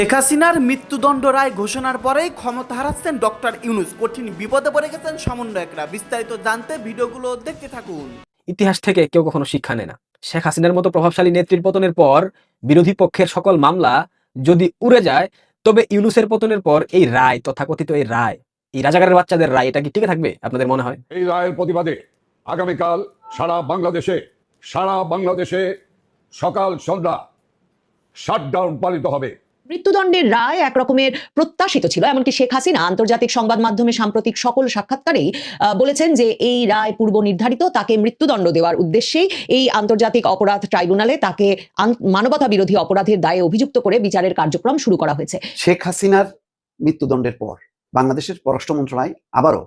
শেখ হাসিনার মৃত্যুদণ্ড রায় ঘোষণার পরেই ক্ষমতা হারাচ্ছেন ডক্টর ইউনুস। কঠিন বিপদে পড়ে গেছেন সমন্বয়করা। বিস্তারিত জানতে ভিডিওগুলো দেখতে থাকুন। ইতিহাস থেকে কেউ কখনো শিক্ষা নেয় না। শেখ হাসিনার মতো প্রভাবশালী নেত্রীর পতনের পর বিরোধী পক্ষের সকল মামলা যদি উড়ে যায় তবে ইউনুসের পতনের পর এই রায় তথাকথিত এই রায় এই রাজাগারের বাচ্চাদের রায় এটা কি টিকে থাকবে আপনাদের মনে হয়? এই রায়ের প্রতিবাদে আগামীকাল সারা বাংলাদেশে সারা বাংলাদেশে সকাল সন্ধ্যা শাটডাউন পালিত হবে। মৃত্যুদণ্ডের রায় এক রকমের প্রত্যাশিত ছিল এমনকি শেখ হাসিনা আন্তর্জাতিক সংবাদ মাধ্যমে সাম্প্রতিক সকল সাক্ষাৎকারেই আহ, বলেছেন যে এই রায় পূর্ব নির্ধারিত তাকে মৃত্যুদণ্ড দেওয়ার উদ্দেশ্যেই এই আন্তর্জাতিক অপরাধ ট্রাইব্যুনালে তাকে মানবতা বিরোধী অপরাধের দায়ে অভিযুক্ত করে বিচারের কার্যক্রম শুরু করা হয়েছে। শেখ হাসিনার মৃত্যুদণ্ডের পর বাংলাদেশের পররাষ্ট্র মন্ত্রণালয় আবারও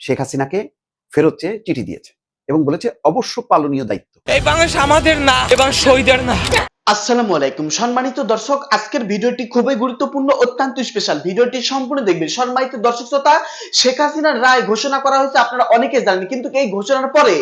শেখ হাসিনাকে ফেরত চেয়ে চিঠি দিয়েছে এবং বলেছে অবশ্য পালনীয় দায়িত্ব। এই বাংলাদেশ আমাদের না এবং শহীদের না। আসসালামু আলাইকুম। সম্মানিত দর্শক, আজকের ভিডিওটি খুবই গুরুত্বপূর্ণ, অত্যন্ত স্পেশাল ভিডিওটি সম্পূর্ণ দেখবেন। সম্মানিত দর্শক শ্রোতা, শেখ হাসিনার রায় ঘোষণা করা হয়েছে, আপনারা অনেকে জানেন, কিন্তু এই ঘোষণার পরে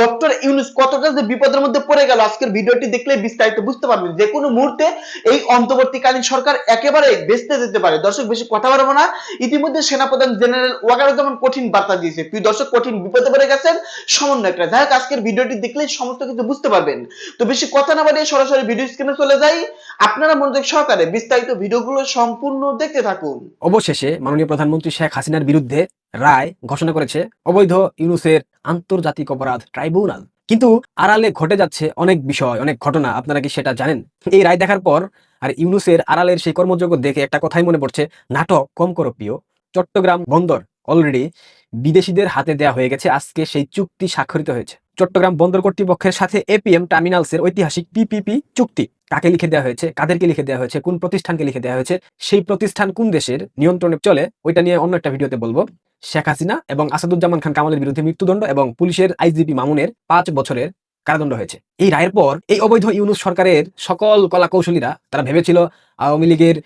ডক্টর ইউনুস কতটা যে বিপদের মধ্যে পড়ে গেল, আজকের ভিডিওটি দেখলে বিস্তারিত বুঝতে পারবেন। যে কোনো মুহূর্তে এই অন্তর্বর্তীকালীন সরকার একেবারে বেসতে যেতে পারে। দর্শক, বেশি কথা বলব না। ইতিমধ্যে সেনাপ্রধান জেনারেল ওয়াকারুজ্জামান কঠিন বার্তা দিয়েছে। তুই দর্শক, কঠিন বিপদে পড়ে গেছেন সমন্বয়করা। যাই হোক, আজকের ভিডিওটি দেখলে সমস্ত কিছু বুঝতে পারবেন। তো বেশি কথা না বাড়িয়ে সরাসরি ভিডিও স্ক্রিনে চলে যাই। আপনারা মনোযোগ সহকারে বিস্তারিত ভিডিওগুলো সম্পূর্ণ দেখতে থাকুন। অবশেষে মাননীয় প্রধানমন্ত্রী শেখ হাসিনার বিরুদ্ধে রায় ঘোষণা করেছে অবৈধ ইউনুসের আন্তর্জাতিক অপরাধ ট্রাইব্যুনাল। কিন্তু আড়ালে ঘটে যাচ্ছে অনেক বিষয়, অনেক ঘটনা। আপনারা কি সেটা জানেন? এই রায় দেখার পর আর ইউনুসের আড়ালের সেই কর্মযোগ্য দেখে একটা কথাই মনে পড়ছে, নাটক কম করো প্রিয় চট্টগ্রাম বন্দর অলরেডি বিদেশিদের হাতে দেয়া হয়ে গেছে, আজকে সেই চুক্তি স্বাক্ষরিত হয়েছে। চট্টগ্রাম বন্দর কর্তৃপক্ষের সাথে এপিএম টার্মিনালসের ঐতিহাসিক পিপিপি চুক্তি কাকে লিখে দেওয়া হয়েছে, কাদেরকে লিখে দেওয়া হয়েছে, কোন প্রতিষ্ঠানকে লিখে দেওয়া হয়েছে, সেই প্রতিষ্ঠান কোন দেশের নিয়ন্ত্রণে চলে, ওইটা নিয়ে অন্য একটা ভিডিওতে বলব। শেখ হাসিনা এবং আসাদুজ্জামান খান কামালের বিরুদ্ধে মৃত্যুদণ্ড এবং পুলিশের আইজিপি মামুনের পাঁচ বছরের কারাদণ্ড হয়েছে। এই রায়ের পর এই অবৈধ ইউনুস সরকারের সকল কলা কৌশলীরা তারা ভেবেছিল আওয়ামী লীগের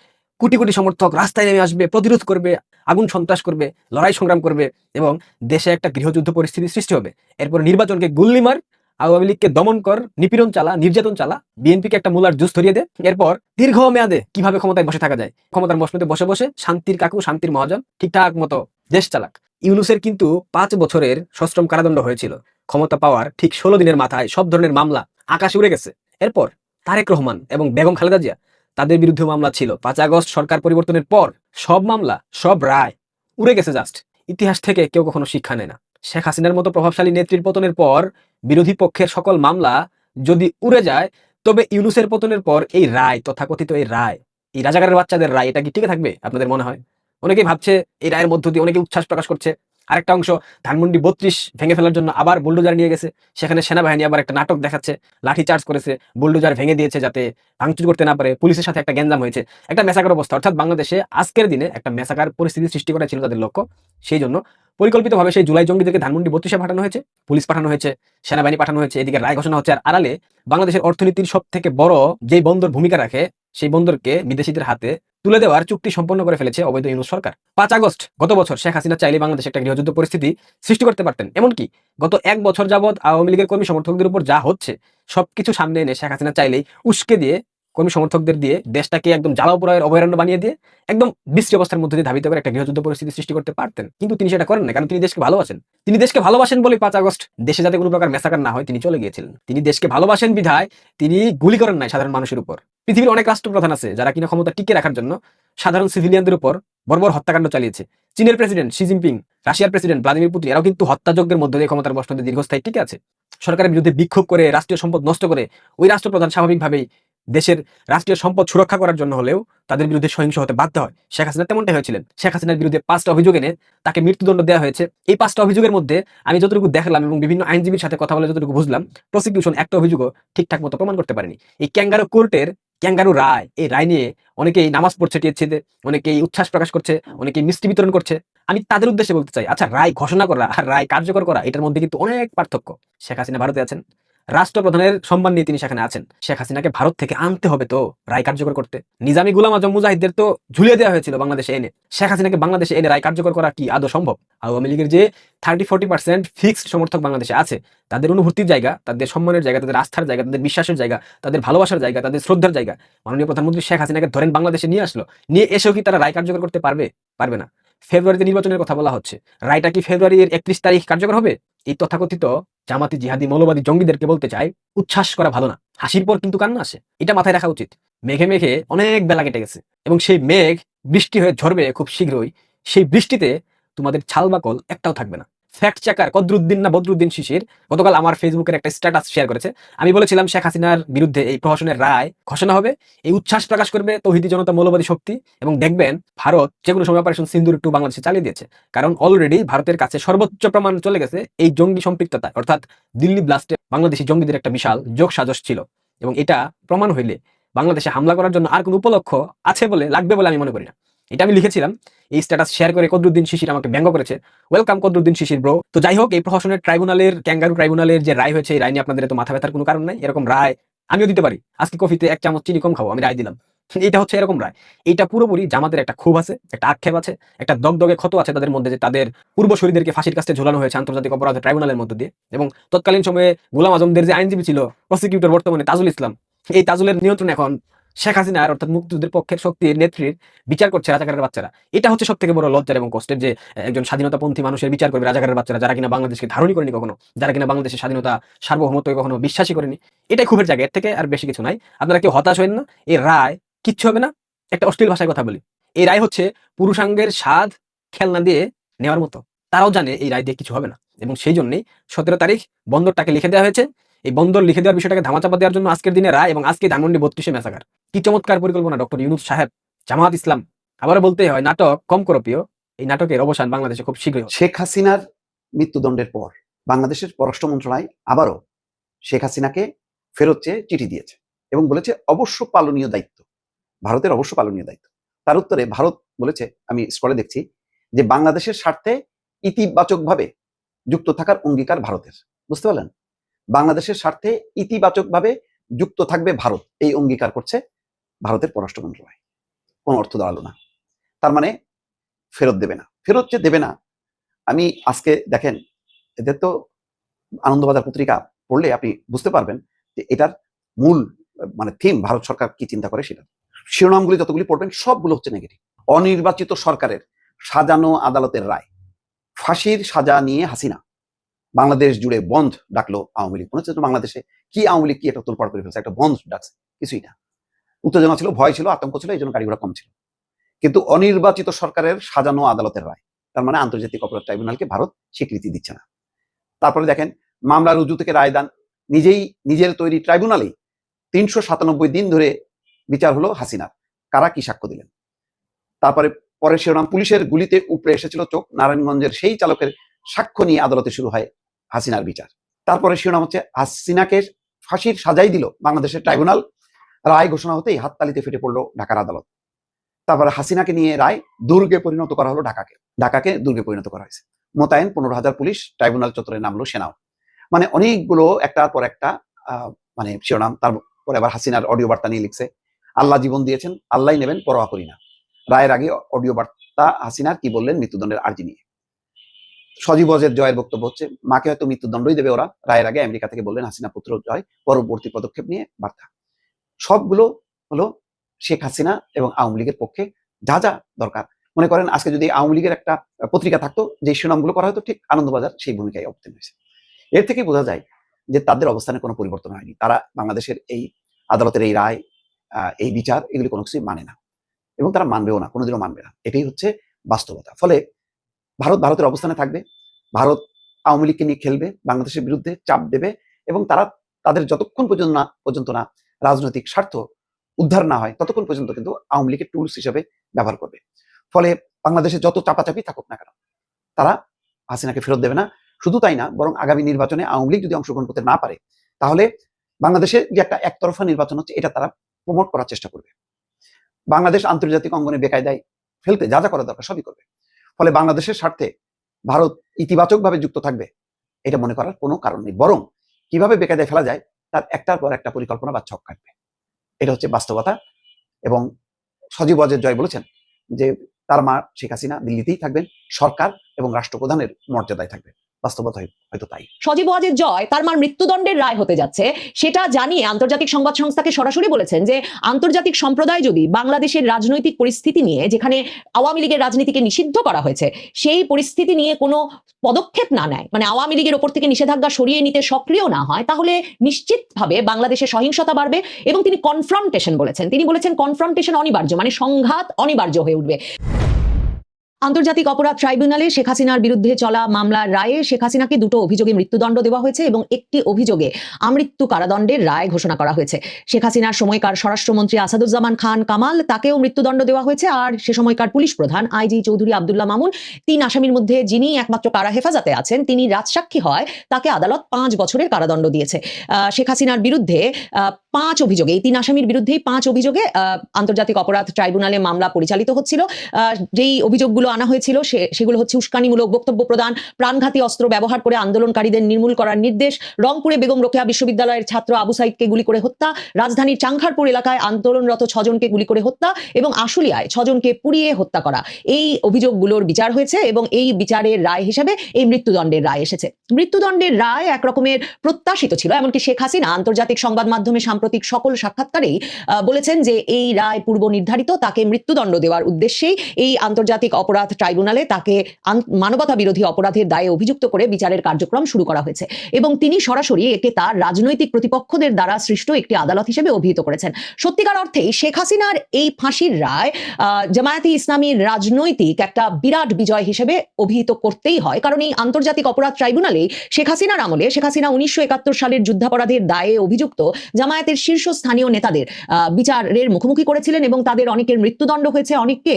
কোটি কোটি সমর্থক রাস্তায় নেমে আসবে, প্রতিরোধ করবে, আগুন সন্ত্রাস করবে, লড়াই সংগ্রাম করবে এবং দেশে একটা গৃহযুদ্ধ পরিস্থিতি সৃষ্টি হবে। এরপর নির্বাচনকে গুল্লি মার আওয়ামী লীগকে দমন কর, নিপীড়ন চালা, নির্যাতন চালা, বিএনপিকে একটা মূলার জুস ধরিয়ে দে। এরপর দীর্ঘ মেয়াদে কীভাবে ক্ষমতায় বসে থাকা যায়? ক্ষমতার মসনদে বসে বসে শান্তির কাকু, শান্তির মহাজন, ঠিকঠাক মতো দেশ চালাক। ইউনুসের কিন্তু পাঁচ বছরের সশ্রম কারাদণ্ড হয়েছিল। ক্ষমতা পাওয়ার ঠিক ষোলো দিনের মাথায় সব ধরনের মামলা আকাশে উড়ে গেছে। এরপর তারেক রহমান এবং বেগম খালেদা জিয়া তাদের বিরুদ্ধে মামলা ছিল। পাঁচ আগস্ট সরকার পরিবর্তনের পর সব মামলা, সব রায় উড়ে গেছে জাস্ট ইতিহাস থেকে কেউ কখনো শিক্ষা নেয় না। শেখ হাসিনার মতো প্রভাবশালী নেত্রীর পতনের পর বিরোধী পক্ষের সকল মামলা যদি উড়ে যায়, তবে ইউনুসের পতনের পর এই রায়, তথাকথিত এই রায়, এই রাজাকারের বাচ্চাদের রায়, এটা কি টিকে থাকবে আপনাদের মনে হয়? অনেকেই ভাবছে এই রায়ের মধ্য দিয়ে অনেকে উচ্ছ্বাস প্রকাশ করছে। আরেকটা অংশ, ধানমন্ডি বত্রিশ ভেঙে ফেলার জন্য আবার বুলডোজার নিয়ে গেছে। সেখানে সেনাবাহিনী আবার একটা নাটক দেখাচ্ছে, লাঠি চার্জ করেছে, বুলডোজার ভেঙে দিয়েছে যাতে ভাঙচুর করতে না পারে। পুলিশের সাথে একটা গ্যাঞ্জাম হয়েছে। একটা মেসাকার অবস্থা। অর্থাৎ বাংলাদেশে আজকের দিনে একটা মেসাকার পরিস্থিতি সৃষ্টি করা ছিল তাদের লক্ষ্য। সেই জন্য পরিকল্পিতভাবে সেই জুলাই জঙ্গিদেরকে ধানমন্ডি বত্রিশে পাঠানো হয়েছে, পুলিশ পাঠানো হয়েছে, সেনাবাহিনী পাঠানো হয়েছে, এদিকে রায় ঘোষণা হচ্ছে। আর আড়ালে বাংলাদেশের অর্থনীতির সব থেকে বড় যেই বন্দর ভূমিকা রাখে, সেই বন্দরকে বিদেশিদের হাতে তুলে দেওয়ার চুক্তি সম্পন্ন করে ফেলেছে অবৈধ ইউনুস সরকার। পাঁচ আগস্ট, গত বছর শেখ হাসিনা চাইলে বাংলাদেশে একটা গৃহযুদ্ধ পরিস্থিতি সৃষ্টি করতে পারতেন। এমনকি গত এক বছর যাবৎ আওয়ামী লীগের কর্মী সমর্থকদের উপর যা হচ্ছে, সবকিছু সামনে এনে শেখ হাসিনা চাইলেই উস্কে দিয়ে, কর্মী সমর্থকদের দিয়ে দেশটাকে একদম জ্বালাওপোড়ায়ের অভয়ারণ্য বানিয়ে দিয়ে, একদম বিশ্রী অবস্থার মধ্যে দিয়ে ধাবিত করে একটা গৃহযুদ্ধ পরিস্থিতি সৃষ্টি করতে পারতেন। কিন্তু তিনি সেটা করেন না কারণ তিনি দেশকে ভালোবাসেন। তিনি দেশকে ভালোবাসেন বলে পাঁচ আগস্ট দেশে যাতে কোনো প্রকার মেসাকার না হয়, তিনি চলে গিয়েছিলেন। তিনি দেশকে ভালোবাসেন বিধায় তিনি গুলি করেন নাই সাধারণ মানুষের উপর। পৃথিবীর অনেক রাষ্ট্রপ্রধান আছে যারা কিনা ক্ষমতা টিকে রাখার জন্য সাধারণ সিভিলিয়ানদের উপর বর্বর হত্যাকাণ্ড চালিয়েছে। চীনের প্রেসিডেন্ট শি জিনপিং, রাশিয়ার প্রেসিডেন্ট ভ্লাদিমির পুতিন, এরাও কিন্তু হত্যাযজ্ঞের মধ্যে দিয়ে ক্ষমতার বসতে দীর্ঘস্থায়ী টিকে আছে। সরকারের বিরুদ্ধে বিক্ষোভ করে, রাষ্ট্রীয় সম্পদ নষ্ট করে ওই রাষ্ট্রপ্রধান স্বাভাবিকভাবেই দেশের রাষ্ট্রীয় সম্পদ সুরক্ষা করার জন্য হলেও তাদের বিরুদ্ধে সহিংস হতে বাধ্য হয়। শেখ হাসিনা তেমনটাই হয়েছিলেন। শেখ হাসিনার বিরুদ্ধে পাঁচটা অভিযোগ এনে তাকে মৃত্যুদণ্ড দেওয়া হয়েছে। এই পাঁচটা অভিযোগের মধ্যে আমি যতটুকু দেখলাম এবং বিভিন্ন আইনজীবীর সাথে কথা বলে যতটুকু বুঝলাম প্রসিকিউশন একটা অভিযোগও ঠিকঠাক মতো প্রমাণ করতে পারেনি। এই ক্যাঙ্গারো কোর্টের ক্যাঙ্গারু রায় এই রায় নিয়ে অনেকেই নামাজ পড়ছে টিয়েছে অনেকেই উচ্ছ্বাস প্রকাশ করছে অনেকেই মিষ্টি বিতরণ করছে। আমি তাদের উদ্দেশ্যে বলতে চাই আচ্ছা রায় ঘোষণা করা আর রায় কার্যকর করা এটার মধ্যে কিন্তু অনেক পার্থক্য। শেখ হাসিনা ভারতে আছেন রাষ্ট্রপ্রধানের সম্মান নিয়ে তিনি সেখানে আছেন। শেখ হাসিনাকে ভারত থেকে আনতে হবে তো রায় কার্যকর করতে। নিজামী গুলাম আজম মুজাহিদদের তো ঝুলিয়ে দেওয়া হয়েছিল বাংলাদেশে এনে। শেখ হাসিনাকে বাংলাদেশে এনে রায় কার্যকর করা কি আদৌ সম্ভব? আওয়ামী লীগের যে থার্টি ফোর্টি পার্সেন্ট ফিক্সড সমর্থক বাংলাদেশে আছে, তাদের অনুভূতির জায়গা, তাদের সম্মানের জায়গা, তাদের আস্থার জায়গা, তাদের বিশ্বাসের জায়গা, তাদের ভালোবাসার জায়গা, তাদের শ্রদ্ধার জায়গা। মাননীয় প্রধানমন্ত্রী শেখ হাসিনাকে ধরেন বাংলাদেশে নিয়ে আসলো। নিয়ে এসেও কি তারা রায় কার্যকর করতে পারবে? পারবে না। ফেব্রুয়ারিতে নির্বাচনের কথা বলা হচ্ছে। রায়টা কি ফেব্রুয়ারির একত্রিশ তারিখ কার্যকর হবে? এই তথাকথিত জামাতি জিহাদি মৌলবাদী জঙ্গিদেরকে বলতে চাই, উচ্ছ্বাস করা ভালো না। হাসির পর কিন্তু কান্না আসে। এটা মাথায় রাখা উচিত। মেঘে মেঘে অনেক বেলা কেটে গেছে এবং সেই মেঘ বৃষ্টি হয়ে ঝরবে খুব শীঘ্রই। সেই বৃষ্টিতে তোমাদের ছাল বাকল একটাও থাকবে না। ফ্যাক্ট চেকার কদরুদ্দিন না বদরুদ্দিন শিশির, গতকাল আমার ফেসবুকের একটা স্ট্যাটাস শেয়ার করেছে। আমি বলেছিলাম, শেখ হাসিনার বিরুদ্ধে এই প্রহসনের রায় ঘোষণা হবে, এই উচ্ছ্বাস প্রকাশ করবে তৌহিদি জনতা মৌলবাদী শক্তি এবং দেখবেন, ভারত যে কোনো সময় অপারেশন সিন্দুর টু বাংলাদেশে চালিয়ে দিয়েছে। কারণ অলরেডি ভারতের কাছে সর্বোচ্চ প্রমাণ চলে গেছে এই জঙ্গি সম্পৃক্ততা অর্থাৎ দিল্লি ব্লাস্টে বাংলাদেশি জঙ্গিদের একটা বিশাল যোগ সাজস ছিল এবং এটা প্রমাণ হইলে বাংলাদেশে হামলা করার জন্য আর কোনো উপলক্ষ আছে বলে লাগবে বলে আমি মনে করি না। এটা আমি লিখেছিলাম। এই স্ট্যাটাস শেয়ার করে কদরুদ্দিন শিশির আমাকে ব্যঙ্গ করেছে। ওয়েলকাম কদরুদ্দিন শিশির ব্রো তো যাই হোক, এই প্রশাসনের ট্রাইব্যুনালের ক্যাঙ্গারু ট্রাইব্যুনালের যে রায় হয়েছে, এই রায় নিয়ে আপনাদের তো মাথা ব্যথার কোনো কারণ নাই। এরকম রায় আমিও দিতে পারি। আজকে কফিতে এক চামচ চিনি কম খাব, আমি রায় দিলাম। এটা হচ্ছে এরকম রায়। এটা পুরোপুরি জামাতের একটা ক্ষোভ আছে, একটা আক্ষেপ আছে, একটা দগদগে ক্ষত আছে তাদের মধ্যে যে তাদের পূর্বশরীদেরকে ফাঁসির কাছে ঝোলানো হয়েছে আন্তর্জাতিক অপরাধ ট্রাইব্যুনালের মধ্য দিয়ে। এবং তৎকালীন সময়ে গোলাম আজমদের যে আইনজীবী ছিল প্রসিকিউটর বর্তমানে তাজুল ইসলাম, এই তাজুলের নিয়ন্ত্রণ এখন শেখ হাসিনার, অর্থাৎ মুক্তিযুদ্ধের পক্ষের শক্তির নেত্রীর বিচার করছে রাজাকারের বাচ্চারা। এটা হচ্ছে সব থেকে বড় লজ্জার এবং কষ্টের যে একজন স্বাধীনতাপন্থী মানুষের বিচার করবে রাজাকারের বাচ্চারা, যারা কিনা বাংলাদেশকে ধারণই করেনি কখনো, যারা কিনা বাংলাদেশের স্বাধীনতা সার্বভৌমত্বকে কখনো বিশ্বাসই করেনি। এটাই খুবের জায়গা, এর থেকে আর বেশি কিছু নাই। আপনারা কেউ হতাশ হবেন না এই রায় কিচ্ছু হবে না। একটা অশ্লীল ভাষায় কথা বলি এই রায় হচ্ছে পুরুষাঙ্গের স্বাদ খেলনা দিয়ে নেওয়ার মতো। তারাও জানে এই রায় দিয়ে কিছু হবে না। এবং সেই জন্যই সতেরো তারিখ বন্দরটাকে লিখে দেওয়া হয়েছে। এই বন্দর লিখে দেওয়ার বিষয়টাকে ধামাচাপা দেওয়ার জন্য আজকের দিনে রায় এবং আজকে ধানমন্ডি বত্রিশে মেসাগার কি চমৎকার পরিকল্পনা, ডক্টর ইউনুস সাহেব? জামাত ইসলাম, আবারও বলতে হয়, নাটক কম করো প্রিয়। এই নাটকের অবসান বাংলাদেশে খুব শীঘ্রই শেখ হাসিনার মৃত্যুদণ্ডের পর বাংলাদেশের পররাষ্ট্র মন্ত্রণালয় আবারও শেখ হাসিনাকে ফেরত চেয়ে চিঠি দিয়েছে এবং বলেছে, অবশ্য পালনীয় দায়িত্ব। ভারতের অবশ্য পালনীয় দায়িত্ব। তার উত্তরে ভারত বলেছে, আমি স্কলে দেখছি, যে বাংলাদেশের স্বার্থে ইতিবাচকভাবে যুক্ত থাকার অঙ্গীকার ভারতের। বুঝতে পারলেন? বাংলাদেশের স্বার্থে ইতিবাচকভাবে যুক্ত থাকবে ভারত। এই অঙ্গীকার করছে ভারতের পররাষ্ট্র মন্ত্রণালয়। কোনো অর্থ দাঁড়াল না। তার মানে ফেরত দেবে না। ফেরত যে দেবে না, আমি আজকে দেখেন, এদের তো আনন্দবাজার পত্রিকা পড়লে আপনি বুঝতে পারবেন যে এটার মূল মানে থিম ভারত সরকার কি চিন্তা করে সেটা। শিরোনামগুলি যতগুলি পড়বেন, সবগুলো হচ্ছে নেগেটিভ অনির্বাচিত সরকারের সাজানো আদালতের রায়। ফাঁসির সাজা নিয়ে হাসিনা। বাংলাদেশ জুড়ে বন্ধ ডাকলো আওয়ামী লীগ। মনে হচ্ছে বাংলাদেশে কি আওয়ামী লীগ কি একটা তোলপাড় করে ফেলছে, একটা বন্ধ ডাকছে, কিছুই না। উত্তেজনা ছিল, ভয় ছিল, আতঙ্ক ছিল, এই জন্য গাড়ি ঘোড়া কম ছিল। কিন্তু অনির্বাচিত সরকারের সাজানো আদালতের রায়, তার মানে আন্তর্জাতিক অপরাধ ট্রাইব্যুনালকে ভারত স্বীকৃতি দিচ্ছে না। তারপরে দেখেন, মামলা রুজু থেকে রায় দান, নিজেই নিজের তৈরি ট্রাইব্যুনালেই তিনশো সাতানব্বই দিন ধরে বিচার হলো হাসিনার। কারা কি সাক্ষ্য দিলেন? তারপরে পরে শিরোনাম পুলিশের গুলিতে উপড়ে এসেছিল চোখ। নারায়ণগঞ্জের সেই চালকের সাক্ষ্য নিয়ে আদালতে শুরু হয় হাসিনার বিচার। তারপরে শিরোনাম হচ্ছে হাসিনাকে ফাঁসির সাজাই দিল বাংলাদেশের ট্রাইব্যুনাল। রায় ঘোষণা হতেই হাততালিতে ফেটে পড়ল ঢাকার আদালত। তারপরে হাসিনাকে নিয়ে রায় দুর্গে পরিণত করা হলো ঢাকাকে। ঢাকাকে দুর্গে পরিণত করা হয়েছে। মোতায়েন পনেরো হাজার পুলিশ, ট্রাইব্যুনাল চত্বরে নামলো সেনাও। মানে অনেকগুলো একটার পর একটা মানে শিরোনাম, তারপরে আবার হাসিনার অডিও বার্তা নিয়ে লিখছে, আল্লাহ জীবন দিয়েছেন আল্লাহ নেবেন, পরোয়া করি না। রায়ের আগে অডিও বার্তা হাসিনার, কি বললেন, মৃত্যুদণ্ডের আর্জি নিয়ে। সজীব অজের জয়ের বক্তব্য হচ্ছে, মাকে হয়তো মৃত্যুদণ্ডই দেবে ওরা। রায়ের আগে আমেরিকা থেকে বললেন, হাসিনা পুত্র জয়, পরবর্তী পদক্ষেপ নিয়ে বার্তা। সবগুলো হলো শেখ হাসিনা এবং আওয়ামী লীগের পক্ষে যা যা দরকার। মনে করেন, আজকে যদি আওয়ামী লীগের একটা পত্রিকা থাকতো যে শিরোনামগুলো করা হতো, ঠিক আনন্দবাজার সেই ভূমিকায় অবতীর্ণ হয়েছে। এর থেকে বোঝা যায় যে তাদের অবস্থানে কোনো পরিবর্তন হয়নি। তারা বাংলাদেশের এই আদালতের এই রায় এই বিচার, এগুলি কোনো কিছুই মানে না। এবং তারা মানবেও না, কোনোদিনও মানবে না। এটাই হচ্ছে বাস্তবতা। ফলে ভারত ভারতের অবস্থানে থাকবে, ভারত আওয়ামী লীগকে নিয়ে খেলবে, বাংলাদেশের বিরুদ্ধে চাপ দেবে এবং তারা তাদের যতক্ষণ পর্যন্ত না পর্যন্ত না রাজনৈতিক স্বার্থ উদ্ধার না হয়, ততক্ষণ পর্যন্ত কিন্তু আওয়ামী লীগের টুলস হিসেবে ব্যবহার করবে। ফলে বাংলাদেশে যত চাপাচাপি থাকুক না কেন, তারা হাসিনাকে ফেরত দেবে না। শুধু তাই না, বরং আগামী নির্বাচনে আওয়ামী লীগ যদি অংশগ্রহণ করতে না পারে, তাহলে বাংলাদেশে যে একটা একতরফা নির্বাচন হচ্ছে, এটা তারা প্রমোট করার চেষ্টা করবে। বাংলাদেশ আন্তর্জাতিক অঙ্গনে বেকায়দায় ফেলতে যা যা করা দরকার সবই করবে। ফলে বাংলাদেশের স্বার্থে ভারত ইতিবাচকভাবে যুক্ত থাকবে, এটা মনে করার কোনো কারণ নেই। বরং কীভাবে বেকায়দায় ফেলা যায়, তার একটার পর একটা পরিকল্পনা বা ছক কাটবে। এটা হচ্ছে বাস্তবতা এবং সজীব অজের জয় বলেছেন যে তার মা শেখ হাসিনা দিল্লিতেই থাকবেন, সরকার এবং রাষ্ট্রপ্রধানের মর্যাদায় থাকবেন। বাস্তবতা হয়তো তাই। সজীব ওয়াজেদ জয়, তার মার মৃত্যুদণ্ডের রায় হতে যাচ্ছে। সেটা জানিয়ে আন্তর্জাতিক সংবাদ সংস্থাকে সরাসরি বলেছেন যে, আন্তর্জাতিক সম্প্রদায় যদি বাংলাদেশের রাজনৈতিক পরিস্থিতি নিয়ে, যেখানে আওয়ামী লীগের রাজনীতিকে নিষিদ্ধ করা হয়েছে, সেই পরিস্থিতি নিয়ে কোনো পদক্ষেপ না নেয় মানে আওয়ামী লীগের ওপর থেকে নিষেধাজ্ঞা সরিয়ে নিতে সক্রিয় না হয়, তাহলে নিশ্চিতভাবে বাংলাদেশে সহিংসতা বাড়বে এবং তিনি কনফ্রন্টেশন বলেছেন। তিনি বলেছেন কনফ্রন্টেশন অনিবার্য মানে সংঘাত অনিবার্য হয়ে উঠবে। আন্তর্জাতিক অপরাধ ট্রাইব্যুনালে শেখ হাসিনার বিরুদ্ধে চলা মামলার রায়ে শেখ হাসিনাকে দুটো অভিযোগে মৃত্যুদণ্ড দেওয়া হয়েছে এবং একটি অভিযোগে আমৃত্যু কারাদণ্ডের রায় ঘোষণা করা হয়েছে। শেখ হাসিনার সময়কার স্বরাষ্ট্রমন্ত্রী আসাদুজ্জামান খান কামাল, তাকেও মৃত্যুদণ্ড দেওয়া হয়েছে আর সে সময়কার পুলিশ প্রধান আইজি চৌধুরী আবদুল্লাহ মামুন, তিন আসামির মধ্যে যিনি একমাত্র কারা হেফাজতে আছেন, তিনি রাজসাক্ষী হয় তাকে আদালত পাঁচ বছরের কারাদণ্ড দিয়েছে। শেখ হাসিনার বিরুদ্ধে পাঁচ অভিযোগে, এই তিন আসামির বিরুদ্ধেই পাঁচ অভিযোগে আন্তর্জাতিক অপরাধ ট্রাইব্যুনালে মামলা পরিচালিত হচ্ছিল। যেই অভিযোগগুলো আনা হয়েছিল সেগুলো হচ্ছে উস্কানিমূলক বক্তব্য প্রদান, প্রাণঘাতী অস্ত্র ব্যবহার করে আন্দোলনকারীদের নির্মূল করার নির্দেশ, রংপুরে বেগম রোকেয়া বিশ্ববিদ্যালয়ের ছাত্র আবু সাইদকে গুলি করে হত্যা, রাজধানীর চাংখারপুর এলাকায় আন্দোলনরত ছজনকে গুলি করে হত্যা এবং আশুলিয়ায় ছজনকে পুড়িয়ে হত্যা করা। এই অভিযোগগুলোর বিচার হয়েছে এবং এই বিচারের রায় হিসেবে এই মৃত্যুদণ্ডের রায় এসেছে। মৃত্যুদণ্ডের রায় একরকমের প্রত্যাশিত ছিল, এমনকি শেখ হাসিনা আন্তর্জাতিক সংবাদ মাধ্যমে সাম্প্রতিক সকল সাক্ষাৎকারেই বলেছেন যে এই রায় পূর্ব নির্ধারিত, তাকে মৃত্যুদণ্ড দেওয়ার উদ্দেশ্যেই এই আন্তর্জাতিক অপরাধ ট্রাইব্যুনালে তাকে মানবতা বিরোধী অপরাধের দায়ে অভিযুক্ত করে বিচারের কার্যক্রম শুরু করা হয়েছে। এবং তিনি সরাসরি একে তার রাজনৈতিক প্রতিপক্ষদের দ্বারা সৃষ্ট একটি আদালত হিসেবে অভিহিত করেছেন। সত্যিকার অর্থেই শেখ হাসিনার এই ফাঁসির রায় জামায়াতে ইসলামীর রাজনৈতিক একটা বিরাট বিজয় হিসেবে অভিহিত করতেই হয়। কারণ এই আন্তর্জাতিক অপরাধ ট্রাইব্যুনালে শেখ হাসিনার আমলে, শেখ হাসিনা উনিশশো একাত্তর সালের যুদ্ধাপরাধের দায়ে অভিযুক্ত জামায়াতের শীর্ষস্থানীয় নেতাদের বিচারের মুখোমুখি করেছিলেন এবং তাদের অনেকের মৃত্যুদণ্ড হয়েছে, অনেককে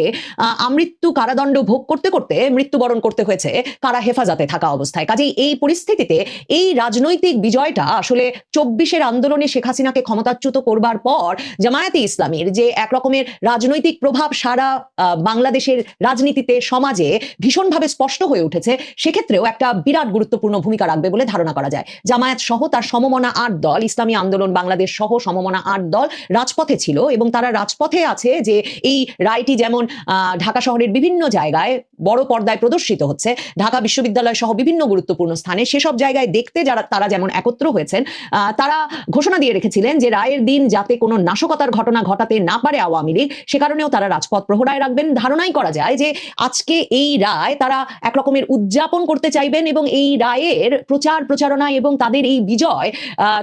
আমৃত্যু কারাদণ্ড ভোগ করতে করতে মৃত্যুবরণ করতে হয়েছে, কারা হেফাজতে থাকা অবস্থায়। কাজেই এই পরিস্থিতিতে এই রাজনৈতিক বিজয়টা আসলে চব্বিশের আন্দোলনে শেখ হাসিনাকে ক্ষমতাচ্যুত করবার পর জামায়াতে ইসলামীর যে এক রকমের রাজনৈতিক প্রভাব সারা বাংলাদেশের রাজনীতিতে, সমাজে ভীষণভাবে স্পষ্ট হয়ে উঠেছে, সেক্ষেত্রেও একটা বিরাট গুরুত্বপূর্ণ ভূমিকা রাখবে বলে ধারণা করা যায়। জামায়াত সহ তার সমমনা আট দল, ইসলামী আন্দোলন, বাংলাদেশ সহ সমমনা আট দল রাজপথে ছিল এবং তারা রাজপথে আছে যে এই রায়টি যেমন ঢাকা শহরের বিভিন্ন জায়গায় বড় পর্দায় প্রদর্শিত হচ্ছে, ঢাকা বিশ্ববিদ্যালয় সহ বিভিন্ন গুরুত্বপূর্ণ স্থানে সেসব জায়গায় দেখতে যারা, তারা যেমন একত্র হয়েছেন তারা ঘোষণা দিয়ে রেখেছিলেন যে রায়ের দিন যাতে কোনো নাশকতার ঘটনা ঘটাতে না পারে আওয়ামী লীগ, সে কারণেও তারা রাজপথ প্রহরায় রাখবেন। ধারণাই করা যায় যে আজকে এই রায় তারা এক রকমের উদযাপন করতে চাইবেন এবং এই রায়ের প্রচার প্রচারণা এবং তাদের এই বিজয়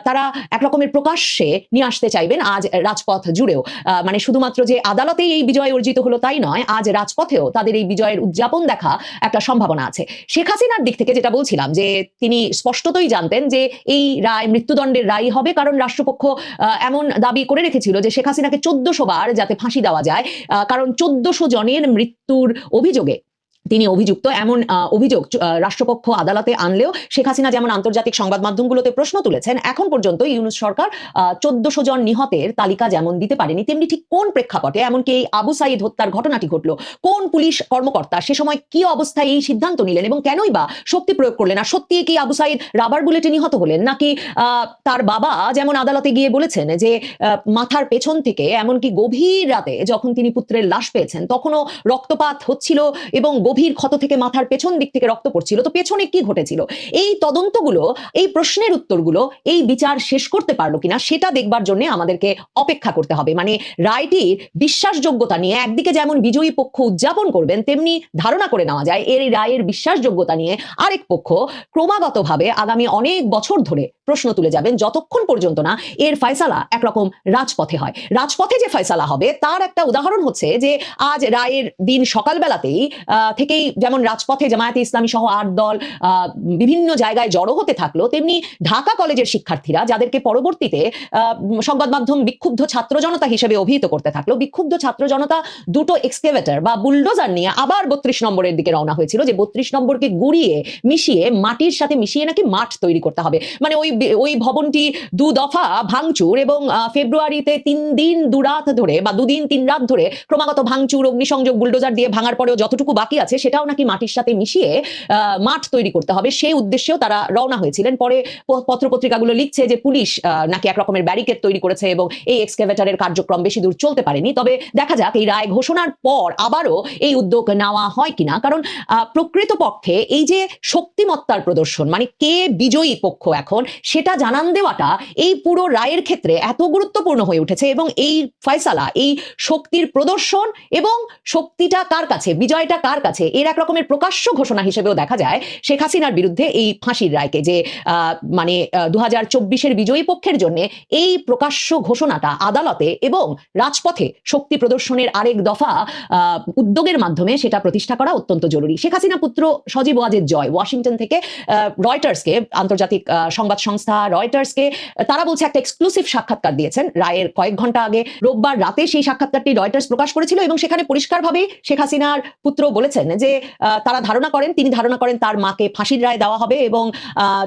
তারা এক রকমের প্রকাশ্যে নিয়ে আসতে চাইবেন আজ রাজপথ জুড়েও। মানে শুধুমাত্র যে আদালতেই এই বিজয় অর্জিত হলো তাই নয়, আজ রাজপথেও তাদের এই বিজয়ের উদযাপন দেখা একটা সম্ভাবনা আছে। শেখ হাসিনার দিক থেকে যেটা বলছিলাম যে, তিনি স্পষ্টতই জানতেন যে এই রায়, মৃত্যুদণ্ডের রায় হবে কারণ রাষ্ট্রপক্ষ এমন দাবি করে রেখেছিল যে শেখ হাসিনাকে চোদ্দশো বার যাতে ফাঁসি দেওয়া যায়। কারণ চোদ্দশো জনের মৃত্যুর অভিযোগে তিনি অভিযুক্ত। এমন অভিযোগ রাষ্ট্রপক্ষ আদালতে আনলেও শেখ হাসিনা যেমন আন্তর্জাতিক সংবাদ মাধ্যমগুলোতে প্রশ্ন তুলেছেন, এখন পর্যন্ত ইউনুস সরকার চোদ্দশো জন নিহতের তালিকা যেমন দিতে পারেনি, তেমনি ঠিক কোন প্রেক্ষাপটে, এমনকি এই আবু সাইদ হত্যার ঘটনাটি ঘটলো, কোন পুলিশ কর্মকর্তা সে সময় কি অবস্থায় এই সিদ্ধান্ত নিলেন এবং কেনই বা শক্তি প্রয়োগ করলেন, আর সত্যি কি আবু সাইদ রাবার বুলেটে নিহত হলেন, নাকি তার বাবা যেমন আদালতে গিয়ে বলেছেন যে মাথার পেছন থেকে এমনকি গভীর রাতে যখন তিনি পুত্রের লাশ পেয়েছেন, তখনও রক্তপাত হচ্ছিল এবং গভীর ক্ষত থেকে মাথার পেছন দিক থেকে রক্ত পড়ছিল। তো পেছনে কি ঘটেছিল? এই তদন্তগুলো, এই প্রশ্নের উত্তরগুলো, এই বিচার শেষ করতে পারল কিনা সেটা দেখবার জন্য আমাদেরকে অপেক্ষা করতে হবে। মানে রায়টির বিশ্বাসযোগ্যতা নিয়ে, একদিকে যেমন বিজয়ী পক্ষ উদযাপন করবেন, তেমনি ধারণা করে নেওয়া যায় এর রায়ের বিশ্বাসযোগ্যতা নিয়ে আরেক পক্ষ ক্রমাগতভাবে আগামী অনেক বছর ধরে প্রশ্ন তুলে যাবেন, যতক্ষণ পর্যন্ত না এর ফয়সালা একরকম রাজপথে হয়। রাজপথে যে ফয়সালা হবে, তার একটা উদাহরণ হচ্ছে যে, আজ রায়ের দিন সকালবেলাতেই থেকেই যেমন রাজপথে জামায়াতে ইসলামী সহ আট দল বিভিন্ন জায়গায় জড়ো হতে থাকল, তেমনি ঢাকা কলেজের শিক্ষার্থীরা যাদেরকে পরবর্তীতে সংবাদ মাধ্যম বিক্ষুব্ধ ছাত্র জনতা হিসেবে অভিহিত করতে থাকল। বিক্ষুব্ধ ছাত্র জনতা দুটো এক্সকেভেটর বা বুলডোজার নিয়ে আবার বত্রিশ নম্বরের দিকে রওনা হয়েছিল যে বত্রিশ নম্বরকে গুড়িয়ে, মিশিয়ে, মাটির সাথে মিশিয়ে নাকি মাঠ তৈরি করতে হবে। মানে ওই ওই ভবনটি দু দফা ভাঙচুর এবং ফেব্রুয়ারিতে তিন দিন দু রাত ধরে বা দুদিন তিন রাত ধরে ক্রমাগত ভাঙচুর, অগ্নিসংযোগ বুলডোজার দিয়ে ভাঙার পরেও যতটুকু বাকি আছে আছে, সেটাও নাকি মাটির সাথে মিশিয়ে মাঠ তৈরি করতে হবে। সেই উদ্দেশ্যেও তারা রওনা হয়েছিলেন। পরে পত্রপত্রিকাগুলো লিখছে যে পুলিশ নাকি এক রকমের ব্যারিকেড তৈরি করেছে এবং এই এক্সকেভেটারের কার্যক্রম বেশি দূর চলতে পারেনি। তবে দেখা যাক, এই রায় ঘোষণার পর আবারও এই উদ্যোগ নেওয়া হয় কিনা। কারণ প্রকৃতপক্ষে এই যে শক্তিমত্তার প্রদর্শন মানে কে বিজয়ী পক্ষ এখন, সেটা জানান দেওয়াটা এই পুরো রায়ের ক্ষেত্রে এত গুরুত্বপূর্ণ হয়ে উঠেছে এবং এই ফয়সালা, এই শক্তির প্রদর্শন এবং শক্তিটা কার কাছে, বিজয়টা কার কাছে? এর এক রকমের প্রকাশ্য ঘোষণা হিসেবেও দেখা যায় শেখ হাসিনার বিরুদ্ধে এই ফাঁসির রায়কে যে মানে দু হাজার চব্বিশের বিজয়ী পক্ষের জন্য এই প্রকাশ্য ঘোষণাটা আদালতে এবং রাজপথে শক্তি প্রদর্শনের আরেক দফা উদ্যোগের মাধ্যমে সেটা প্রতিষ্ঠা করা অত্যন্ত জরুরি। শেখ হাসিনা পুত্র সজীব ওয়াজেদ জয় ওয়াশিংটন থেকে রয়টার্সকে, আন্তর্জাতিক সংবাদ সংস্থা রয়টার্সকে, তারা বলছে একটা এক্সক্লুসিভ সাক্ষাৎকার দিয়েছেন। রায়ের কয়েক ঘণ্টা আগে রোববার রাতে সেই সাক্ষাৎকারটি রয়টার্স প্রকাশ করেছিল এবং সেখানে পরিষ্কারভাবে শেখ হাসিনার পুত্র বলেছেন যে তারা ধারণা করেন, তিনি ধারণা করেন তার মাকে ফাঁসির রায় দেওয়া হবে এবং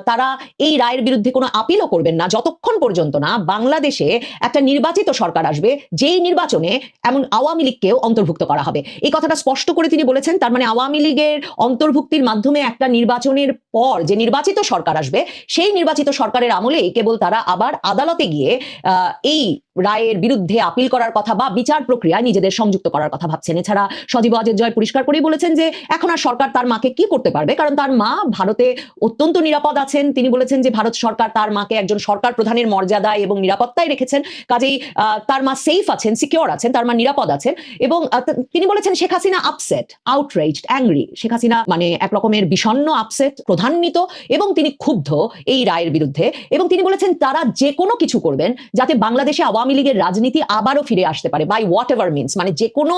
তারা এই রায়ের বিরুদ্ধে কোনো আপিলও করবেন না। যতক্ষণ পর্যন্ত না বাংলাদেশে একটা নির্বাচিত সরকার আসবে, যেই নির্বাচনে এমন আওয়ামী লীগকেও অন্তর্ভুক্ত করা হবে। এই কথাটা স্পষ্ট করে তিনি বলেছেন, তার মানে আওয়ামী লীগের অন্তর্ভুক্তির মাধ্যমে একটা নির্বাচনের পর যে নির্বাচিত সরকার আসবে, সেই নির্বাচিত সরকারের আমলেই কেবল তারা আবার আদালতে গিয়ে এই রায়ের বিরুদ্ধে আপিল করার কথা বা বিচার প্রক্রিয়ায় নিজেদের সংযুক্ত করার কথা ভাবছেন। এছাড়া সজীব অজয় জয় পরিষ্কার করেই বলেছেন যে, এখন আর সরকার তার মাকে কি করতে পারবে? কারণ তার মা ভারতে অত্যন্ত নিরাপদ আছেন। তিনি বলেছেন যে, ভারত সরকার তার মাকে একজন সরকার প্রধানের মর্যাদায় এবং নিরাপত্তায় রেখেছেন। কাজেই তার মা সেফ আছেন সিকিওর আছেন, তার মা নিরাপদ আছেন এবং তিনি বলেছেন Sheikh Hasina upset outraged angry Sheikh Hasina মানে এক রকমের বিষণ্ণ আপসেট প্রধান্বিত এবং তিনি ক্ষুব্ধ এই রায়ের বিরুদ্ধে এবং তিনি বলেছেন, তারা যে কোনো কিছু করবেন যাতে বাংলাদেশে আওয়ামী লীগের রাজনীতি আবারও ফিরে আসতে পারে বাই হোয়াট এভার মিনস মানে যে কোনো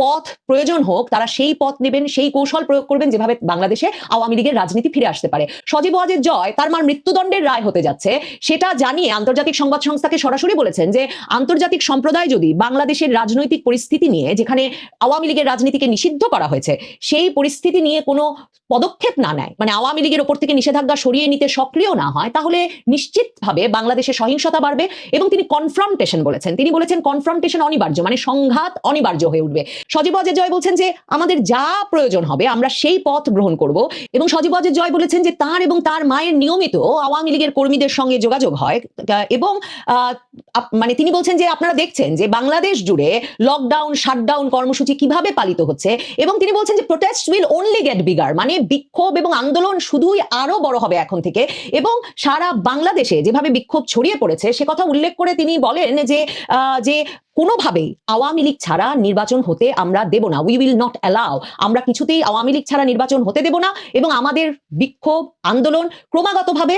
পথ প্রয়োজন হোক, তারা সেই পথ নেবেন, সেই কৌশল প্রয়োগ করবেন যেভাবে বাংলাদেশে আওয়ামী লীগের রাজনীতি ফিরে আসতে পারে। সজীব ওয়াজের জয়, তার মার মৃত্যুদণ্ডের রায় হতে যাচ্ছে। সেটা জানিয়ে আন্তর্জাতিক সংবাদ সংস্থাকে সরাসরি বলেছেন যে, আন্তর্জাতিক সম্প্রদায় যদি বাংলাদেশের রাজনৈতিক পরিস্থিতি নিয়ে, যেখানে আওয়ামী লীগের রাজনীতিকে নিষিদ্ধ করা হয়েছে, সেই পরিস্থিতি নিয়ে কোনো পদক্ষেপ না নেয় মানে আওয়ামী লীগের ওপর থেকে নিষেধাজ্ঞা সরিয়ে নিতে সক্রিয় না হয়, তাহলে নিশ্চিতভাবে বাংলাদেশে সহিংসতা বাড়বে এবং তিনি কনফ্রন্টেশন বলেছেন। তিনি বলেছেন কনফ্রন্টেশন অনিবার্য মানে সংঘাত অনিবার্য হয়ে উঠবে। সজীব অজয় জয় বলছেন যে, আমাদের যা প্রয়োজন হবে, আমরা সেই পথ গ্রহণ করব এবং সজীব অজয় জয় বলেছেন যে, তার এবং তার মায়ের নিয়মিত আওয়ামী লীগের কর্মীদের সঙ্গে যোগাযোগ হয়। এবং মানে তিনি বলছেন যে, আপনারা দেখছেন যে, বাংলাদেশ জুড়ে লকডাউন শাটডাউন কর্মসূচি কীভাবে পালিত হচ্ছে এবং তিনি বলছেন যে protest will only get bigger মানে বিক্ষোভ এবং আন্দোলন শুধুই আরও বড় হবে এখন থেকে। এবং সারা বাংলাদেশে যেভাবে বিক্ষোভ ছড়িয়ে পড়েছে, সে কথা উল্লেখ করে তিনি বলেন যে যে কোনোভাবেই আওয়ামী লীগ ছাড়া নির্বাচন হতে আমরা দেব না। উই উইল নট অ্যালাউ আমরা কিছুতেই আওয়ামী লীগ ছাড়া নির্বাচন হতে দেব না এবং আমাদের বিক্ষোভ, আন্দোলন ক্রমাগতভাবে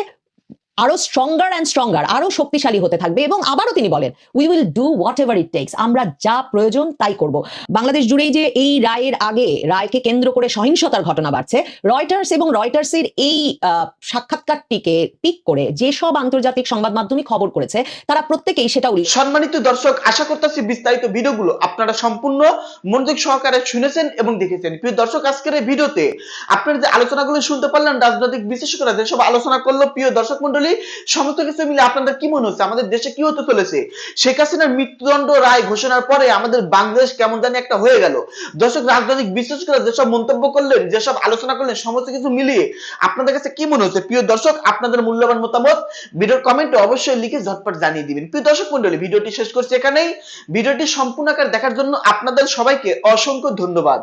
আরও স্ট্রঙ্গার অ্যান্ড স্ট্রঙ্গার আরও শক্তিশালী হতে থাকবে এবং আবারও তিনি বলেন we will do whatever it takes আমরা যা প্রয়োজন তাই করব। বাংলাদেশ জুড়েই যে এই রায়ের আগে, রায়কে কেন্দ্র করে সহিংসতার ঘটনা বাড়ছে রয়টার্স এবং রয়টার্সের এই সাক্ষাৎকারটিকে পিক করে যেসব আন্তর্জাতিক সংবাদ মাধ্যমে খবর করেছে, তারা প্রত্যেকেই সেটা উল্লেখ সম্মানিত দর্শক, আশা করতেছি বিস্তারিত ভিডিওগুলো আপনারা সম্পূর্ণ মনোযোগ সহকারে শুনেছেন এবং দেখেছেন। প্রিয় দর্শক, আজকের এই ভিডিওতে আপনারা যে আলোচনাগুলো শুনতে পারলেন, রাজনৈতিক বিশেষজ্ঞরা যেসব আলোচনা করল, প্রিয় দর্শক মন্ডলী আপনাদের কি মনে হচ্ছে? আমাদের দেশে কি হতে চলেছে? শেখ হাসিনার মৃত্যুদণ্ড রায় ঘোষণার পরে আমাদের বাংলাদেশ কেমন জানি একটা হয়ে গেল। দর্শক, রাজনৈতিক বিশেষজ্ঞরা যেসব মন্তব্য করলেন, যেসব আলোচনা করলেন, সমস্ত কিছু মিলিয়ে আপনাদের কাছে কি মনে হচ্ছে? প্রিয় দর্শক, আপনাদের মূল্যবান মতামত ভিডিওর কমেন্টে অবশ্যই লিখে ঝটপট জানিয়ে দিবেন। প্রিয় দর্শক মন্ডলী ভিডিওটি শেষ করছি এখানেই। ভিডিওটি সম্পূর্ণ আকার দেখার জন্য আপনাদের সবাইকে অসংখ্য ধন্যবাদ।